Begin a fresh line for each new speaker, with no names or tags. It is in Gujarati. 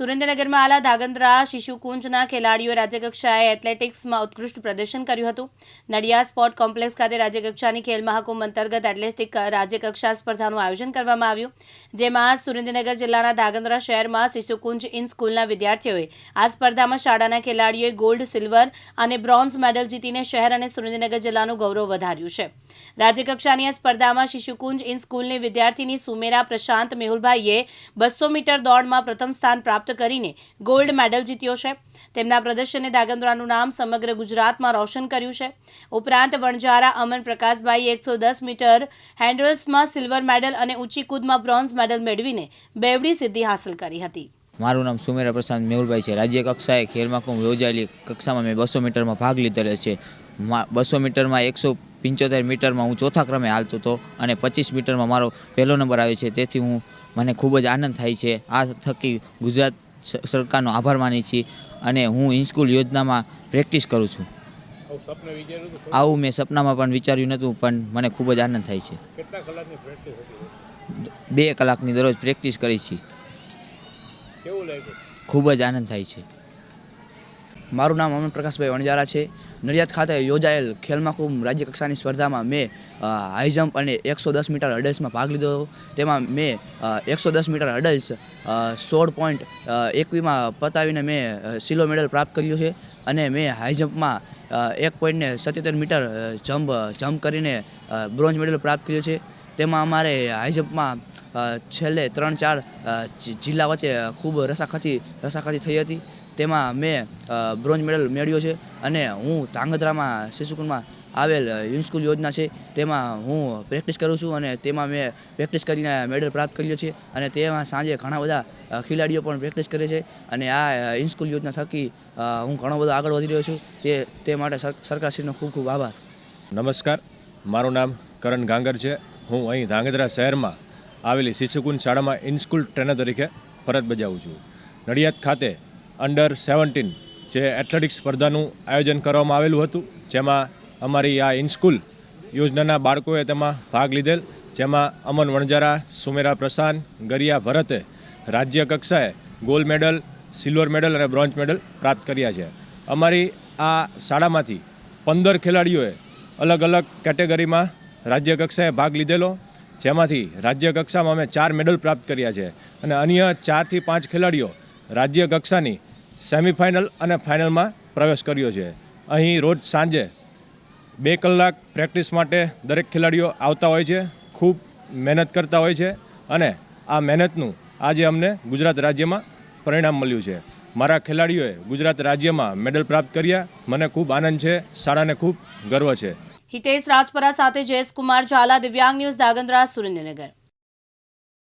સુરેન્દ્રનગરમાં આલા ધાગંદ્રા શિશુકુંજના ખેલાડીઓએ રાજ્યકક્ષાએ એથ્લેટિક્સમાં ઉત્કૃષ્ટ પ્રદર્શન કર્યું હતું. નડિયાદ સ્પોર્ટ કોમ્પ્લેક્સ ખાતે રાજ્યકક્ષાની ખેલ મહાકુંભ અંતર્ગત એથ્લેટિક રાજ્યકક્ષા સ્પર્ધાનું આયોજન કરવામાં આવ્યું. જેમાં સુરેન્દ્રનગર જિલ્લાના ધાગંદ્રા શહેરમાં શિશુકુંજ ઇન સ્કૂલના વિદ્યાર્થીઓએ આ સ્પર્ધામાં શાળાના ખેલાડીઓએ ગોલ્ડ, સિલ્વર અને બ્રોન્ઝ મેડલ જીતીને શહેર અને સુરેન્દ્રનગર જિલ્લાનું ગૌરવ વધાર્યું છે. રાજ્યકક્ષાની આ સ્પર્ધામાં શિશુકુંજ ઇન સ્કૂલની વિદ્યાર્થીની સુમેરા પ્રશાંત મેહુલભાઈએ બસો મીટર દોડમાં પ્રથમ સ્થાન પ્રાપ્ત કરીને ગોલ્ડ મેડલ જીત્યો છે. તેમના પ્રદર્શને દાગંદ્રાનું નામ સમગ્ર ગુજરાતમાં રોશન કર્યું છે. ઉપરાંત વણજારા અમન પ્રકાશભાઈએ એકસો દસ મીટર હેન્ડલ્સમાં સિલ્વર મેડલ અને ઊંચી કૂદમાં બ્રોન્ઝ મેડલ મેળવીને બેવડી સિદ્ધિ હાંસલ કરી હતી.
મારું નામ સુમેરા પ્રશાંત મેહુલભાઈ છે. રાજ્ય કક્ષાએ ખેલ મહાકુંભ યોજાયેલી કક્ષામાં મેં બસો મીટરમાં ભાગ લીધેલો છે. બસો મીટરમાં એકસો પંચોતેર મીટરમાં હું ચોથા ક્રમે હાલતો હતો અને પચીસ મીટરમાં મારો પહેલો નંબર આવે છે. તેથી હું મને ખૂબ જ આનંદ થાય છે. આ થકી ગુજરાત સ- સરકારનો આભાર માની છીએ અને હું ઇનસ્કૂલ યોજનામાં પ્રેક્ટિસ કરું છું.
આવું
મેં સપનામાં પણ વિચાર્યું નહોતું પણ મને ખૂબ જ આનંદ થાય છે.
કેટલા કલાકની પ્રેક્ટિસ હતી?
બે કલાકની દરરોજ પ્રેક્ટિસ કરી છીએ ખૂબ જ આનંદ થાય છે.
મારું નામ અમન પ્રકાશભાઈ વણજારા છે. નડિયાદ ખાતે યોજાયેલ ખેલ મહાકુંભ રાજ્ય કક્ષાની સ્પર્ધામાં મેં હાઈ જમ્પ અને એકસો દસ મીટર અડલ્સમાં ભાગ લીધો હતો. તેમાં મેં એકસો દસ મીટર અડલ્સ સોળ પોઈન્ટ એકવીમાં પતાવીને મેં સિલો મેડલ પ્રાપ્ત કર્યો છે. અને મેં હાઈ જમ્પમાં એક પોઈન્ટને સત્યોતેર મીટર જમ્પ જમ્પ કરીને બ્રોન્ઝ મેડલ પ્રાપ્ત કર્યો છે. તેમાં અમારે હાઈ જમ્પમાં છેલ્લે ત્રણ ચાર જિલ્લા વચ્ચે ખૂબ રસાખસી રસાખસી થઈ હતી. તેમાં મેં બ્રોન્ઝ મેડલ મેળવ્યો છે અને હું ધ્રાંગધ્રામાં શિશુકુંડમાં આવેલ યુનસ્કૂલ યોજના છે, તેમાં હું પ્રેક્ટિસ કરું છું અને તેમાં મેં પ્રેક્ટિસ કરીને મેડલ પ્રાપ્ત કર્યો છે અને તેમાં સાંજે ઘણા બધા ખેલાડીઓ પણ પ્રેક્ટિસ કરે છે અને આ ઇનસ્કૂલ યોજના થકી હું ઘણો બધો આગળ વધી રહ્યો છું. તે તે માટે સરકારશ્રીનો ખૂબ ખૂબ આભાર.
નમસ્કાર. મારું નામ કરણ ગાંગર છે. હું અહીં ધાંગધ્રા શહેરમાં આવેલી શિશુકુંજ શાળામાં ઇનસ્કૂલ ટ્રેનર તરીકે ફરજ બજાવું છું. નડિયાદ ખાતે અંડર સેવન્ટીન જે એથ્લેટિક્સ સ્પર્ધાનું આયોજન કરવામાં આવેલું હતું, જેમાં અમારી આ ઇનસ્કૂલ યોજનાના બાળકોએ તેમાં ભાગ લીધેલ, જેમાં અમન વણજારા સુમેરા પ્રસાદ ગરિયા ભરતે, રાજ્ય કક્ષાએ ગોલ્ડ મેડલ સિલ્વર મેડલ અને બ્રોન્ઝ મેડલ પ્રાપ્ત કર્યા છે. અમારી આ શાળામાંથી પંદર ખેલાડીઓએ અલગ અલગ કેટેગરીમાં રાજ્ય કક્ષાએ ભાગ લીધેલો, જેમાંથી રાજ્ય કક્ષામાં અમે ચાર મેડલ પ્રાપ્ત કર્યા છે. અને અન્ય ચારથી પાંચ ખેલાડીઓ રાજ્ય કક્ષાની સેમિફાઇનલ અને ફાઇનલમાં પ્રવેશ કર્યો છે. અહીં રોજ સાંજે બે કલાક પ્રેક્ટિસ માટે દરેક ખેલાડીઓ આવતા હોય છે, ખૂબ મહેનત કરતા હોય છે અને આ મહેનતનું આજે અમને ગુજરાત રાજ્યમાં પરિણામ મળ્યું છે. મારા ખેલાડીઓએ ગુજરાત રાજ્યમાં મેડલ પ્રાપ્ત કર્યા. મને ખૂબ આનંદ છે, શાળાને ખૂબ ગર્વ છે.
હિતેશ રાજપરા સાથે જયેશ કુમાર ઝાલા, દિવ્યાંગ ન્યૂઝ દાગંદ્રા સુરેન્દ્રનગર.